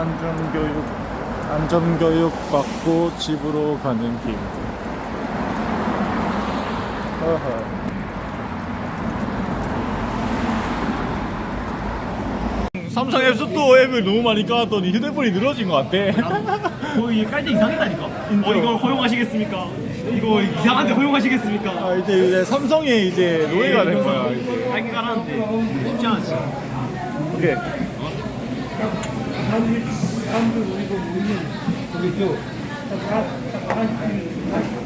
안전교육 안전교육 받고 집으로 가는 길. 어허. 삼성 앱 스토어 앱을 너무 많이 깔았더니 휴대폰이 늘어진 것 같아. 거의 깔때 이상하다니까. 어 이걸 허용하시겠습니까? 이거 이상한데 허용하시겠습니까? 아, 이제, 이제 삼성의 이제 노예가 된 거야. 이제. 깔게 깔았는데 쉽지 않지. 오케이.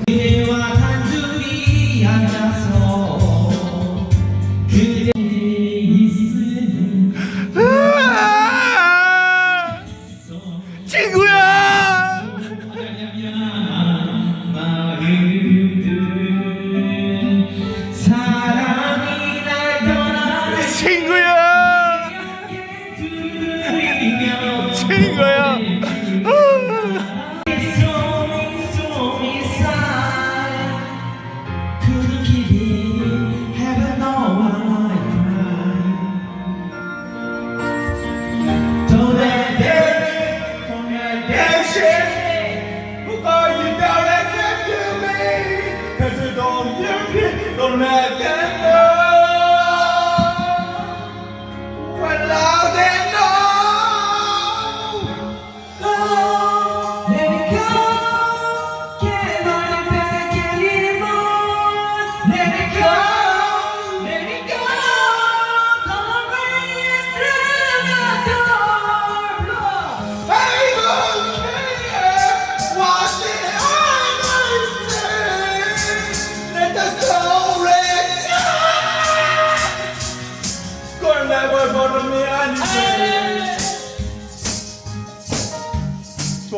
그대와 단둘이 앉아서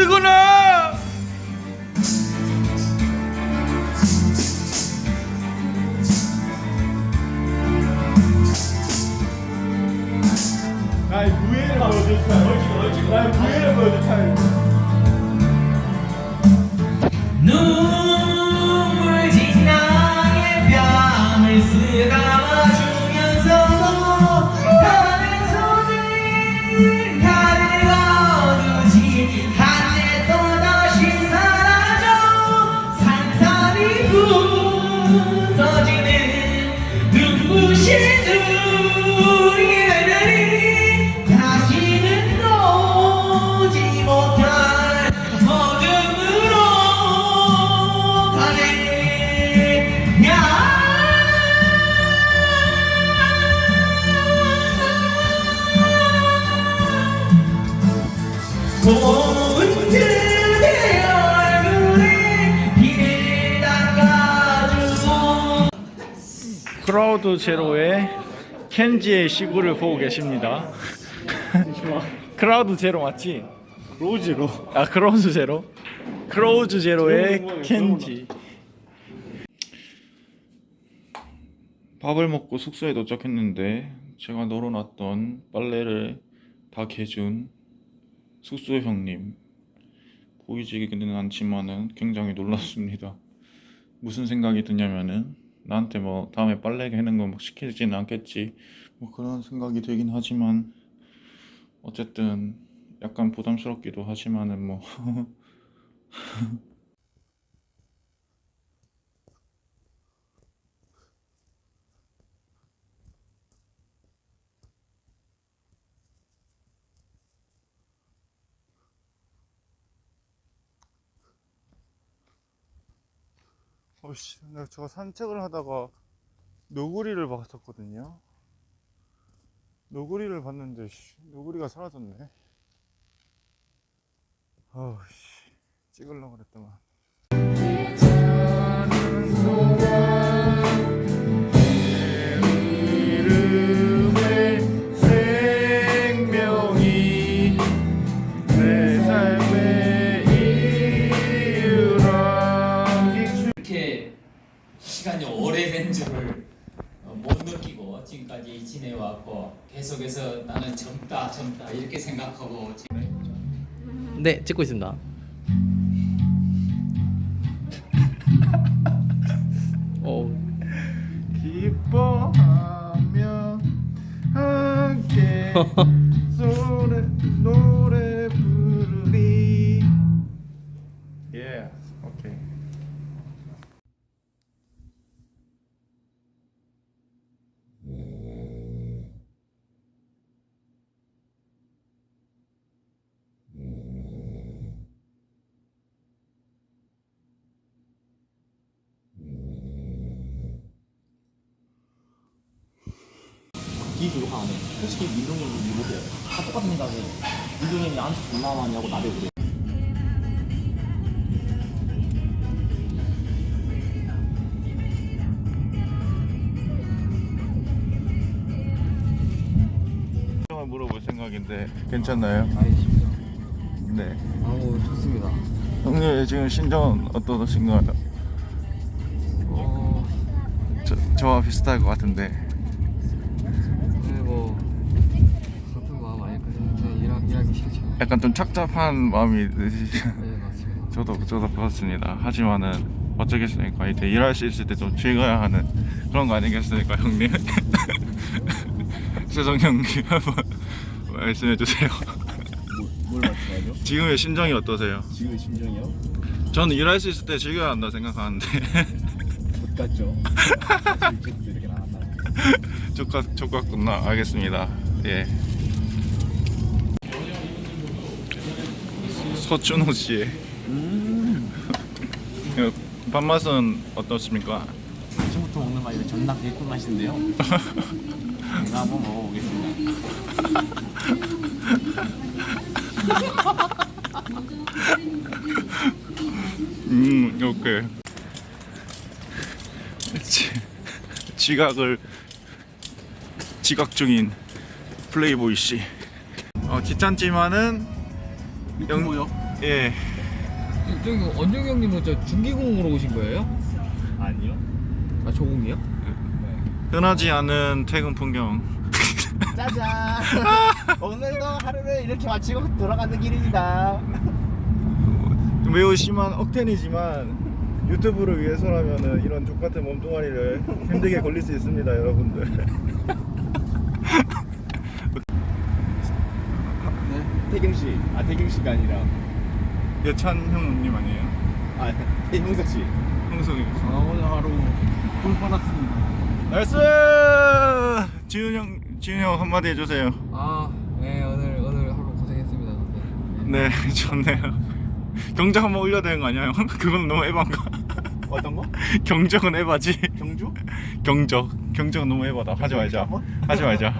으쓰구나! 나의 무예를 보여줄 차례. 나의 무예를 보여줄 차례. 눈물 진 나의 뺨을 쓰다 크라우드 제로의 켄지의 시구를 보고 계십니다. 크라우드 제로 맞지? 로즈로. 아 크라우드 제로? 크라우드 제로의 켄지. 밥을 먹고 숙소에 도착했는데 제가 널어놨던 빨래를 다 개준 숙소 형님 보이지는 않지만은 굉장히 놀랐습니다. 무슨 생각이 드냐면은 나한테 뭐 다음에 빨래 개는 거뭐 시키지는 않겠지 뭐 그런 생각이 들긴 하지만 어쨌든 약간 부담스럽기도 하지만은 뭐 어씨, 내가 저 산책을 하다가 노구리를 봤었거든요. 노구리를 봤는데 씨, 노구리가 사라졌네. 어씨, 찍으려고 그랬더만. 네, 찍고 있습니다. 어, 기뻐하며 함께 노래 노래 기술 하네. 솔직히 민동이 못해요. 다 똑같은 생각에 민동이 나한테 존나 많이 하고 나를 그래. 물어볼 생각인데 괜찮나요? 네 아우 좋습니다. 형님 지금 신전 어떠신가요? 어, 저, 저와 비슷할 것 같은데 네, 뭐 같은 마음 아닐까 생각해 일하, 일하기 싫죠. 약간 좀 착잡한 마음이 드시죠? 네, 맞습니다. 저도 저도 그렇습니다. 하지만은 어쩌겠습니까? 이제 일할 수 있을 때 좀 즐겨야 하는 그런 거 아니겠습니까, 형님? 세정 형님 한번 말씀해 주세요. 뭘 맞춰야죠? 지금의 심정이 어떠세요? 지금 심정이요? 저는 일할 수 있을 때 즐겨야 한다 생각하는데 못 갔죠. 실제도 이렇게 나왔나? 족같 족같구나. 알겠습니다. 예. 서준호 씨. 그 밥맛은 어떻습니까? 아침부터 먹는 맛이 존나 개꿀 맛인데요. 제가 한번 먹어보겠습니다. 음, 오케이. 지, 지각을 지각 중인 플레이보이 씨. 어, 귀찮지만은 유튜브요? 예. 저기 원종이 형님은 저 중기공으로 오신 거예요? 아니요. 아 조공이요? 흔하지 않은 퇴근 풍경. 짜잔. 오늘도 하루를 이렇게 마치고 돌아가는 길입니다. 매우 심한 억텐이지만 유튜브를 위해서라면은 이런 족같은 몸뚱아리를 힘들게 걸릴 수 있습니다, 여러분들. 태경 씨, 아 태경 씨가 아니라 여찬 형님 아니에요? 아 형석 씨. 형석이. 아 오늘 하루 꿀 빨았습니다. 나이스! 지훈 형, 지훈 형 한마디 해주세요. 아, 네 오늘 오늘 하루 고생했습니다. 네. 네, 좋네요. 경적 한번 올려야 되는 거 아니야, 형? 그건 너무 에반가? 어떤 거? 경적은 에바지. 경주? 경적. 경적은 너무 에바다. 하지 말자. 하지 말자.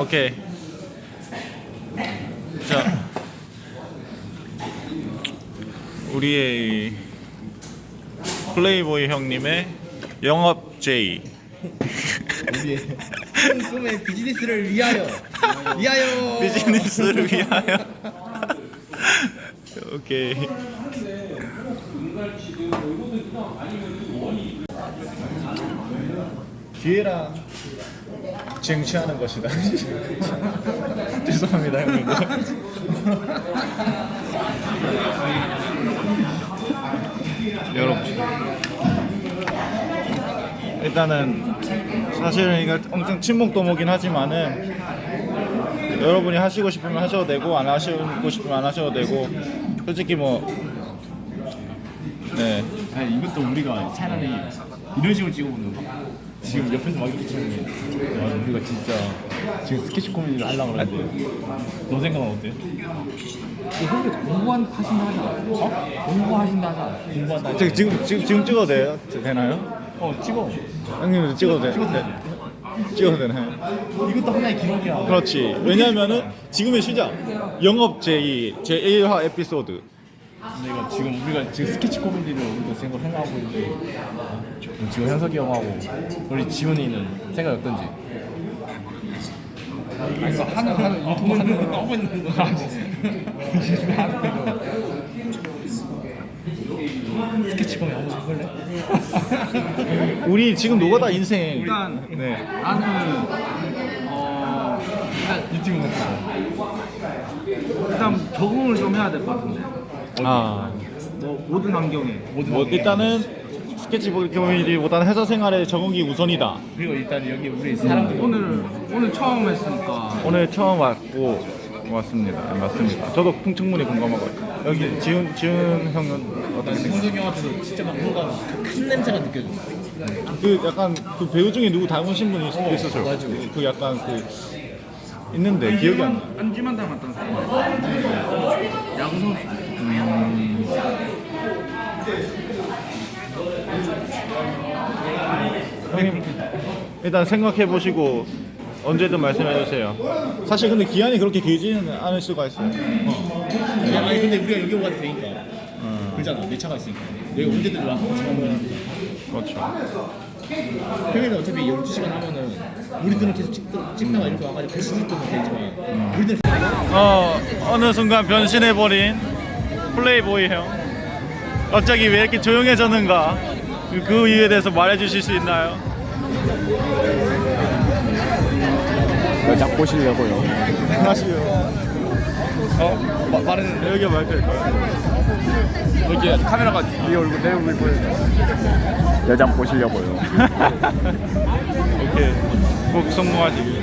오케이. 우리의 이 플레이보이 형님의 영업 제이. 우리의 꿈의 비즈니스를 위하여 위하여 비즈니스를 위하여. 오케이. 기회랑 쟁취하는 것이다. 죄송합니다, 형님들. 일단은 사실은 이거 엄청 친목도모긴 하지만은 여러분이 하시고 싶으면 하셔도 되고 안 하시고 싶으면 안 하셔도 되고 솔직히 뭐 네. 아니 이것도 우리가 차라리 이런 식으로 찍어보는 거 지금 옆에서 막 이렇게 치는데 와 우리가 진짜 지금 스케치 코미디를 하려고 그러는데 너 생각은 어때? 근데 공부한 하신다 하잖아 어? 공부하신다 하잖아 공부한다 지금 지금 지금, 지금 찍어도 돼요? 되나요? 어 찍어 형님도 찍어도 돼? 네. 찍어도 되나요? 이것도 하나의 기록이야 그렇지. 왜냐면은 지금의 시작. 영업 제2 제1화 에피소드. 근데 이거 지금 우리가 지금 스케치 코미디를 우리가 지금 생각하고 있는데 지금 현석이 형하고 우리 지훈이는 생각이 어떤지? 아니 이거 하는 하는 유튜브 하는 거 너무 있는 거 아니지? 스케치 코미디 한번 해볼래? 우리 지금 노가다 인생. 일단 네. 나는 어 일단 유튜브 같은 일단 적응을 좀 해야 될 것 같은데 아. 뭐 모든 환경에 모든 뭐 관계. 일단은 스케치북 코미디보다는 회사 생활의 적응이 우선이다. 그리고 일단 여기 우리 사람들 오늘 오늘 처음 했으니까 오늘 처음 왔고 왔습니다. 네, 맞습니다. 저도 충분히 공감하고 여기 지훈 지훈 형은 어떤 생각? 현석이 형한테도 진짜 막 뭔가 큰 냄새가 느껴져 그 약간 그 배우 중에 누구 닮으신 분이 어, 있었어요. 맞아. 그 약간 그 있는데 기억이 안 나. 안지만 닮았다는 사람 야구 선수 형님 일단 생각해 보시고 언제든 말씀해 주세요. 사실 근데 기한이 그렇게 길지는 않을 수가 있어요. 야, 아니 근데 우리가 여기 와도 되니까 그러잖아 내 차가 있으니까 여기 언제든 먹으면 그렇죠. 평일에 어차피 12시간 하면은 우리들은 계속 찍, 찍다가 이렇게 와가지고 같이 찍으면 되지만 우리들은 어 어느 순간 변신해 버린 플레이보이 형. 갑자기 왜 이렇게 조용해졌는가? 그- 그 이유에 대해서 말해 주실 수 있나요? 여자 보시려고요 하시요. 어? 마, 말은 여기 마이크 있어요. 여기 카메라가 네 얼굴 내 얼굴 보여 여자 보시려고요 오케이. 꼭 성공하시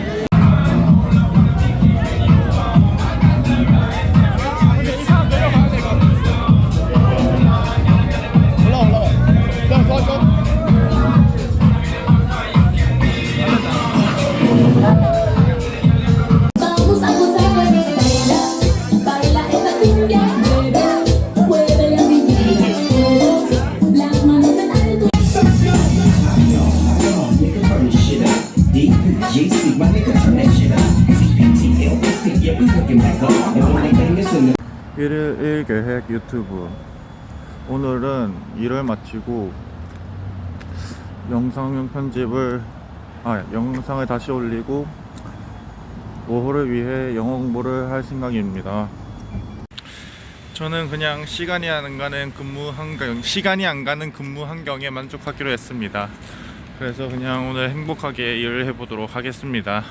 1일 1계획 유튜브. 오늘은 일을 마치고 영상 편집을 아 영상을 다시 올리고 오후를 위해 영어 공부를 할 생각입니다. 저는 그냥 시간이 안 가는 근무 환경 시간이 안 가는 근무 환경에 만족하기로 했습니다. 그래서 그냥 오늘 행복하게 일을 해보도록 하겠습니다.